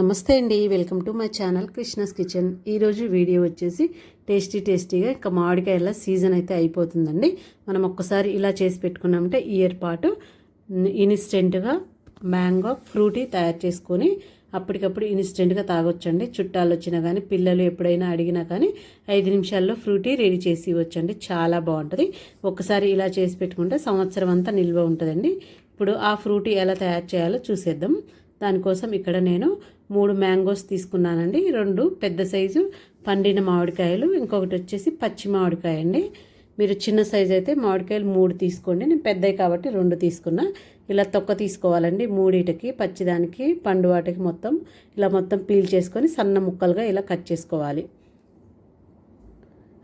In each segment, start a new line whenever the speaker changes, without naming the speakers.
నమస్తే అండి. Welcome to my channel Krishna's kitchen. ఈరోజు వీడియో వచ్చేసి టేస్టీ టేస్టీగా ఇంకా మామిడికాయల సీజన్ అయితే అయిపోతుందండి. మనం ఒక్కసారి ఇలా చేసి పెట్టుకున్నామంటే ఇయర్ పాటు ఇన్స్టెంట్గా మ్యాంగో ఫ్రూటీ తయారు చేసుకొని అప్పటికప్పుడు ఇన్స్టెంట్గా తాగొచ్చండి. చుట్టాలు వచ్చినా కానీ పిల్లలు ఎప్పుడైనా అడిగినా కానీ ఐదు నిమిషాల్లో ఫ్రూటీ రెడీ చేసి ఇవ్వచ్చండి. చాలా బాగుంటుంది. ఒక్కసారి ఇలా చేసి పెట్టుకుంటే సంవత్సరం అంతా నిల్వ ఉంటుందండి. ఇప్పుడు ఆ ఫ్రూటీ ఎలా తయారు చేయాలో చూసేద్దాం. దానికోసం ఇక్కడ నేను మూడు మ్యాంగోస్ తీసుకున్నానండి. రెండు పెద్ద సైజు పండిన మామిడికాయలు ఇంకొకటి వచ్చేసి పచ్చి మామిడికాయ అండి మీరు చిన్న సైజు అయితే మామిడికాయలు మూడు తీసుకోండి. నేను పెద్దవి కాబట్టి రెండు తీసుకున్నా. ఇలా తొక్క తీసుకోవాలండి. మూడిటికి పచ్చిదానికి పండు వాటికి మొత్తం ఇలా మొత్తం పీల్ చేసుకొని సన్న ముక్కలుగా ఇలా కట్ చేసుకోవాలి.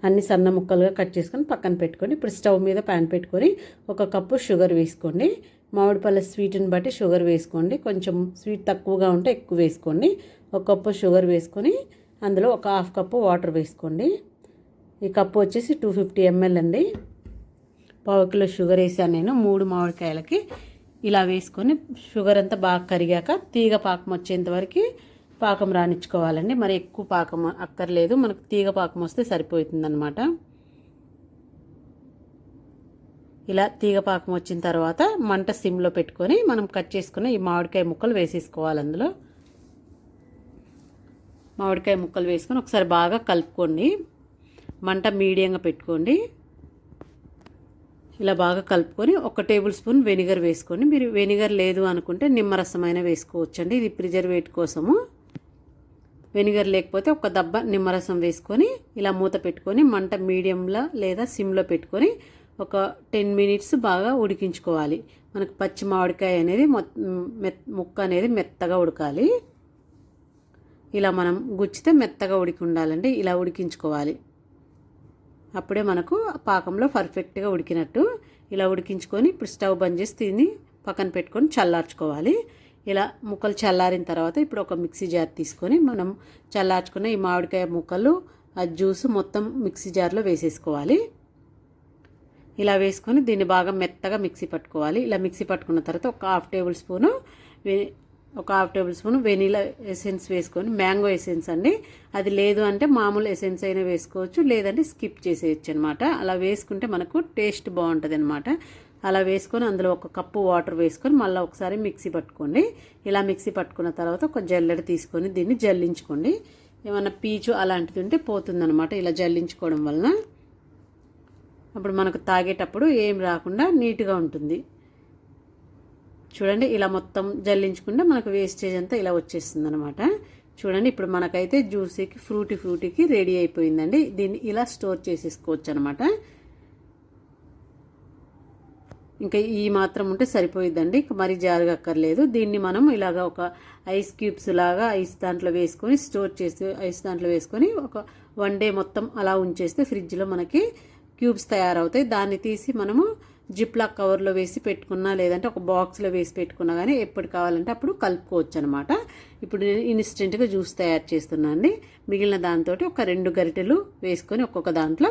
అన్ని సన్న ముక్కలుగా కట్ చేసుకొని పక్కన పెట్టుకొని ఇప్పుడు స్టవ్ మీద ప్యాన్ పెట్టుకొని ఒక కప్పు షుగర్ వేసుకోండి. మామిడిపళ్ళ స్వీట్ని బట్టి షుగర్ వేసుకోండి. కొంచెం స్వీట్ తక్కువగా ఉంటే ఎక్కువ వేసుకోండి. ఒక కప్పు షుగర్ వేసుకొని అందులో ఒక హాఫ్ కప్పు వాటర్ వేసుకోండి. ఈ కప్పు వచ్చేసి టూ ఫిఫ్టీ ఎంఎల్ అండి. పావు కిలో షుగర్ వేసాను నేను మూడు మామిడికాయలకి. ఇలా వేసుకొని షుగర్ అంతా బాగా కరిగాక తీగ పాకం వచ్చేంత వరకు పాకం రానిచ్చుకోవాలండి. మరి ఎక్కువ పాకం అక్కర్లేదు. మనకు తీగ పాకం వస్తే సరిపోతుందన్నమాట. ఇలా తీగ పాకం వచ్చిన తర్వాత మంట సిమ్లో పెట్టుకొని మనం కట్ చేసుకున్న ఈ మామిడికాయ ముక్కలు వేసేసుకోవాలి అందులో. మామిడికాయ ముక్కలు వేసుకొని ఒకసారి బాగా కలుపుకోండి. మంట మీడియంగా పెట్టుకోండి. ఇలా బాగా కలుపుకొని ఒక టేబుల్ స్పూన్ వెనిగర్ వేసుకోండి. మీరు వెనిగర్ లేదు అనుకుంటే నిమ్మరసమైన వేసుకోవచ్చండి. ఇది ప్రిజర్వేట్ కోసము. వెనిగర్ లేకపోతే ఒక దబ్బ నిమ్మరసం వేసుకొని ఇలా మూత పెట్టుకొని మంట మీడియంలో లేదా సిమ్లో పెట్టుకొని ఒక టెన్ మినిట్స్ బాగా ఉడికించుకోవాలి. మనకు పచ్చి మామిడికాయ అనేది మెత్ ముక్క అనేది మెత్తగా ఉడకాలి. ఇలా మనం గుచ్చితే మెత్తగా ఉడికి ఉండాలండి. ఇలా ఉడికించుకోవాలి. అప్పుడే మనకు పాకంలో పర్ఫెక్ట్గా ఉడికినట్టు ఇలా ఉడికించుకొని ఇప్పుడు స్టవ్ బంద్ చేసి తిని పక్కన పెట్టుకొని చల్లార్చుకోవాలి. ఇలా ముక్కలు చల్లారిన తర్వాత ఇప్పుడు ఒక మిక్సీ జార్ తీసుకొని మనం చల్లార్చుకున్న ఈ మామిడికాయ ముక్కలు ఆ జ్యూస్ మొత్తం మిక్సీ జార్లో వేసేసుకోవాలి. ఇలా వేసుకొని దీన్ని బాగా మెత్తగా మిక్సీ పట్టుకోవాలి. ఇలా మిక్సీ పట్టుకున్న తర్వాత ఒక హాఫ్ టేబుల్ స్పూను ఒక half tablespoon vanilla essence వేసుకొని మ్యాంగో ఎసెన్స్ అండి. అది లేదు అంటే మామూలు ఎసెన్స్ అయినా వేసుకోవచ్చు లేదంటే స్కిప్ చేసేయచ్చు అనమాట అలా వేసుకుంటే మనకు టేస్ట్ బాగుంటుంది అనమాట అలా వేసుకొని అందులో ఒక కప్పు వాటర్ వేసుకొని మళ్ళీ ఒకసారి మిక్సీ పట్టుకోండి. ఇలా మిక్సీ పట్టుకున్న తర్వాత ఒక జల్లెడ తీసుకొని దీన్ని జల్లించుకోండి. ఏమన్నా పీచు అలాంటిది ఉంటే పోతుందనమాట ఇలా జల్లించుకోవడం వలన. అప్పుడు మనకు తాగేటప్పుడు ఏం రాకుండా నీట్గా ఉంటుంది. చూడండి ఇలా మొత్తం జల్లించకుండా మనకు వేస్టేజ్ అంతా ఇలా వచ్చేస్తుంది అనమాట చూడండి ఇప్పుడు మనకైతే జ్యూసీకి ఫ్రూటీ ఫ్రూటీకి రెడీ అయిపోయిందండి. దీన్ని ఇలా స్టోర్ చేసేసుకోవచ్చు అనమాట ఇంకా ఈ మాత్రం ఉంటే సరిపోయిద్దండి. ఇంకా మరీ జారగక్కర్లేదు. దీన్ని మనం ఇలాగ ఒక ఐస్ క్యూబ్స్ లాగా ఐస్ దాంట్లో వేసుకొని స్టోర్ చేసి ఐస్ దాంట్లో వేసుకొని ఒక వన్ డే మొత్తం అలా ఉంచేస్తే ఫ్రిడ్జ్లో మనకి క్యూబ్స్ తయారవుతాయి. దాన్ని తీసి మనము జిప్లా కవర్లో వేసి పెట్టుకున్నా లేదంటే ఒక బాక్స్లో వేసి పెట్టుకున్నా కానీ ఎప్పుడు కావాలంటే అప్పుడు కలుపుకోవచ్చు అనమాట ఇప్పుడు నేను ఇన్స్టెంట్గా జ్యూస్ తయారు చేస్తున్నాను అండి మిగిలిన దాంతో ఒక రెండు గరిటెలు వేసుకొని ఒక్కొక్క దాంట్లో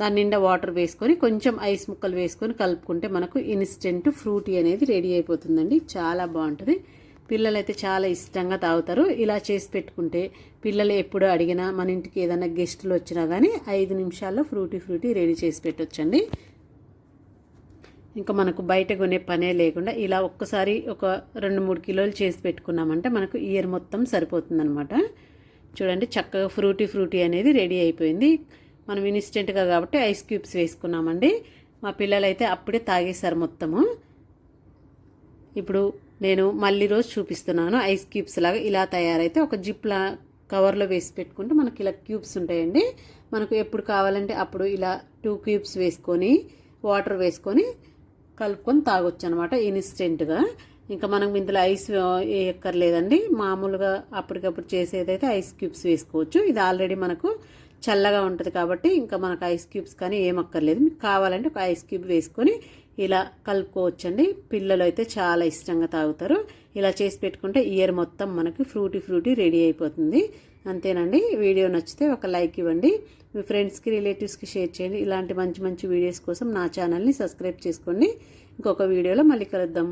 దాని నిండా వాటర్ వేసుకొని కొంచెం ఐస్ ముక్కలు వేసుకొని కలుపుకుంటే మనకు ఇన్స్టెంట్ ఫ్రూటీ అనేది రెడీ అయిపోతుందండి. చాలా బాగుంటుంది. పిల్లలైతే చాలా ఇష్టంగా తాగుతారు. ఇలా చేసి పెట్టుకుంటే పిల్లలు ఎప్పుడు అడిగినా మన ఇంటికి ఏదైనా గెస్టులు వచ్చినా కానీ ఐదు నిమిషాల్లో ఫ్రూటీ ఫ్రూటీ రెడీ చేసి పెట్టొచ్చండి. ఇంకా మనకు బయట కొనే పనే లేకుండా ఇలా ఒక్కసారి ఒక రెండు మూడు కిలోలు చేసి పెట్టుకున్నామంటే మనకు ఇయర్ మొత్తం సరిపోతుందనమాట చూడండి చక్కగా ఫ్రూటీ ఫ్రూటీ అనేది రెడీ అయిపోయింది. మనం ఇన్స్టెంట్గా కాబట్టి ఐస్ క్యూబ్స్ వేసుకున్నామండి. మా పిల్లలు అయితే అప్పుడే తాగేశారు మొత్తము. ఇప్పుడు నేను మళ్ళీ రోజు చూపిస్తున్నాను. ఐస్ క్యూబ్స్ లాగా ఇలా తయారైతే ఒక జిప్లా కవర్లో వేసి పెట్టుకుంటే మనకి ఇలా క్యూబ్స్ ఉంటాయండి. మనకు ఎప్పుడు కావాలంటే అప్పుడు ఇలా టూ క్యూబ్స్ వేసుకొని వాటర్ వేసుకొని కలుపుకొని తాగొచ్చు అనమాట ఇన్స్టెంట్గా. ఇంకా మనం ఇందులో ఐస్ వేయక్కర్లేదండి. మామూలుగా అప్పటికప్పుడు చేసేదైతే ఐస్ క్యూబ్స్ వేసుకోవచ్చు. ఇది ఆల్రెడీ మనకు చల్లగా ఉంటుంది కాబట్టి ఇంకా మనకు ఐస్ క్యూబ్స్ కానీ ఏమక్కర్లేదు మీకు కావాలంటే ఒక ఐస్ క్యూబ్ వేసుకొని ఇలా కలుపుకోవచ్చండి. పిల్లలు అయితే చాలా ఇష్టంగా తాగుతారు. ఇలా చేసి పెట్టుకుంటే ఇయర్ మొత్తం మనకి ఫ్రూటీ ఫ్రూటీ రెడీ అయిపోతుంది. అంతేనండి. వీడియో నచ్చితే ఒక లైక్ ఇవ్వండి. మీ ఫ్రెండ్స్కి రిలేటివ్స్కి షేర్ చేయండి. ఇలాంటి మంచి మంచి వీడియోస్ కోసం నా ఛానల్ని సబ్స్క్రైబ్ చేసుకోండి. ఇంకొక వీడియోలో మళ్ళీ కలుద్దాం.